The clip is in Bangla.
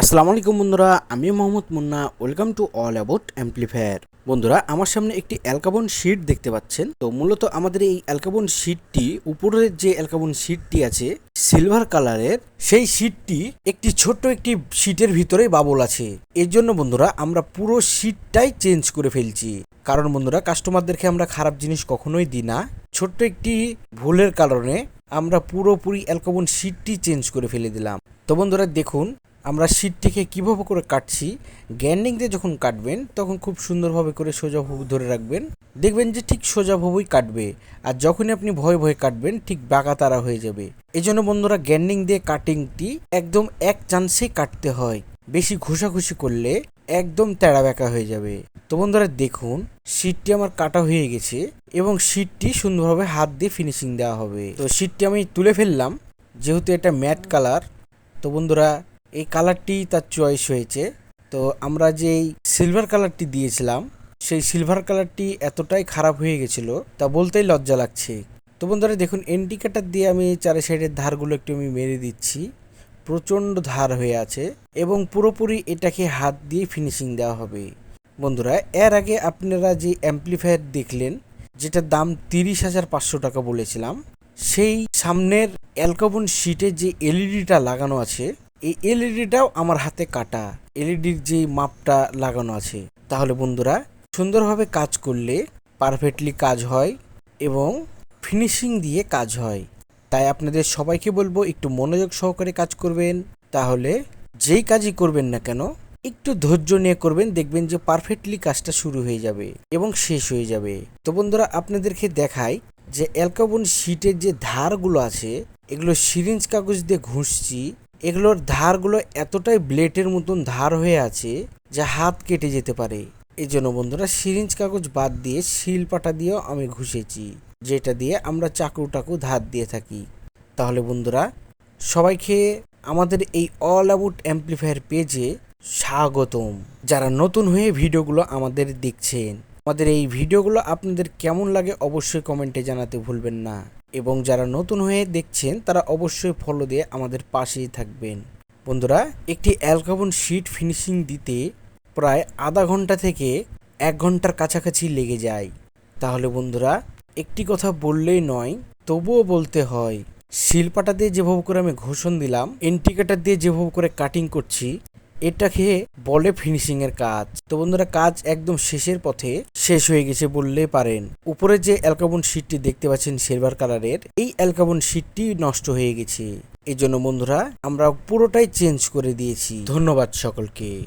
আসসালামু আলাইকুম বন্ধুরা, আমি Mohammad Munna welcome to all about amplifier বন্ধুরা, আমার সামনে একটি অ্যালকাবন শিট দেখতে পাচ্ছেন। তো মূলত আমাদের এই অ্যালকাবন শিটটি উপরের যে অ্যালকাবন শিটটি আছে সিলভার কালারের সেই শিটটি একটি ছোট্ট একটি শিটের ভিতরে বাবল আছে। এর জন্য বন্ধুরা, আমরা পুরো শিটটাই চেঞ্জ করে ফেলছি। কারণ বন্ধুরা কাস্টমারদেরকে আমরা খারাপ জিনিস কখনোই দিই না। ছোট্ট একটি ভুলের কারণে আমরা পুরোপুরি অ্যালকাবন শিটটি চেঞ্জ করে ফেলে দিলাম। তো বন্ধুরা, দেখুন আমরা শীটটিকে কীভাবে করে কাটছি গ্যান্ডিং দিয়ে যখন কাটবেন, তখন খুব সুন্দরভাবে করে সোজা সোজাভাবে ধরে রাখবেন। দেখবেন যে ঠিক সোজাভাবেই কাটবে, আর যখনই আপনি ভয়ে ভয়ে কাটবেন, ঠিক বাঁকা তারা হয়ে যাবে। এই জন্য বন্ধুরা গ্যান্ডিং দিয়ে কাটিংটি একদম এক চান্সে কাটতে হয়। বেশি ঘষাঘষি করলে একদম তেড়া বেঁকা হয়ে যাবে। তো বন্ধুরা, দেখুন শীটটি আমার কাটা হয়ে গেছে এবং শীটটি সুন্দরভাবে হাত দিয়ে ফিনিশিং দেওয়া হবে। তো শীটটি আমি তুলে ফেললাম, যেহেতু এটা ম্যাট কালার তো বন্ধুরা এই কালারটি তার চয়েস হয়েছে। তো আমরা যেই সিলভার কালারটি দিয়েছিলাম, সেই সিলভার কালারটি এতটাই খারাপ হয়ে গেছিল, তা বলতেই লজ্জা লাগছে। তো বন্ধুরা, দেখুন, ইন্ডিকেটার দিয়ে আমি চারি সাইডের ধারগুলো একটু আমি মেরে দিচ্ছি। প্রচণ্ড ধার হয়ে আছে এবং পুরোপুরি এটাকে হাত দিয়ে ফিনিশিং দেওয়া হবে। বন্ধুরা, এর আগে আপনারা যে অ্যাম্পলিফায়ার দেখলেন, যেটার দাম তিরিশ হাজার পাঁচশো টাকা বলেছিলাম, সেই সামনের অ্যালকাবন শিটে যে এলইডিটা লাগানো আছে এই এলইডিটাও আমার হাতে কাটা। এলইডির যে মাপটা লাগানো আছে, তাহলে বন্ধুরা, সুন্দরভাবে কাজ করলে পারফেক্টলি কাজ হয় এবং ফিনিশিং দিয়ে কাজ হয়। তাই আপনাদের সবাইকে বলব, একটু মনোযোগ সহকারে কাজ করবেন। তাহলে যেই কাজই করবেন না কেন, একটু ধৈর্য নিয়ে করবেন, দেখবেন যে পারফেক্টলি কাজটা শুরু হয়ে যাবে এবং শেষ হয়ে যাবে। তো বন্ধুরা, আপনাদেরকে দেখাই যে অ্যালকাবন শিটের যে ধারগুলো আছে, এগুলো সিরিঞ্জ কাগজ দিয়ে ঘুষছি এগুলোর ধারগুলো এতটাই ব্লেডের মতন ধার হয়ে আছে যা হাত কেটে যেতে পারে। এই জন্য বন্ধুরা সিরিঞ্জ কাগজ বাদ দিয়ে শিল পাটা দিয়েও আমি ঘুষেছি, যেটা দিয়ে আমরা চাকু টাকু ধার দিয়ে থাকি। তাহলে বন্ধুরা সবাইকে আমাদের এই অল অ্যাবাউট অ্যাম্পলিফায়ার পেজে স্বাগতম। যারা নতুন হয়ে ভিডিওগুলো আমাদের দেখছেন, আমাদের এই ভিডিওগুলো আপনাদের কেমন লাগে অবশ্যই কমেন্টে জানাতে ভুলবেন না। এবং যারা নতুন হয়ে দেখছেন, তারা অবশ্যই ফলো দিয়ে আমাদের পাশেই থাকবেন। বন্ধুরা, একটি অ্যালকাবন শিট ফিনিশিং দিতে প্রায় আধা ঘণ্টা থেকে এক ঘণ্টার কাছাকাছি লেগে যায়। তাহলে বন্ধুরা, একটি কথা বললেই নয়, তবুও বলতে হয়, শিলপাটা দিয়ে যেভাবে করে আমি ঘোষণ দিলাম ইন্ডিকেটার দিয়ে যেভাবে করে কাটিং করছি এটাকে বলে ফিনিশিং এর কাজ। তো বন্ধুরা, কাজ একদম শেষের পথে শেষ হয়ে গেছে বললে পারেন। উপরে যে অ্যালকাবন শিটটি দেখতে পাচ্ছেন সিলভার কালারের এই অ্যালকাবন শিটটি নষ্ট হয়ে গেছে। এই জন্য বন্ধুরা আমরা পুরোটাই চেঞ্জ করে দিয়েছি। ধন্যবাদ সকলকে।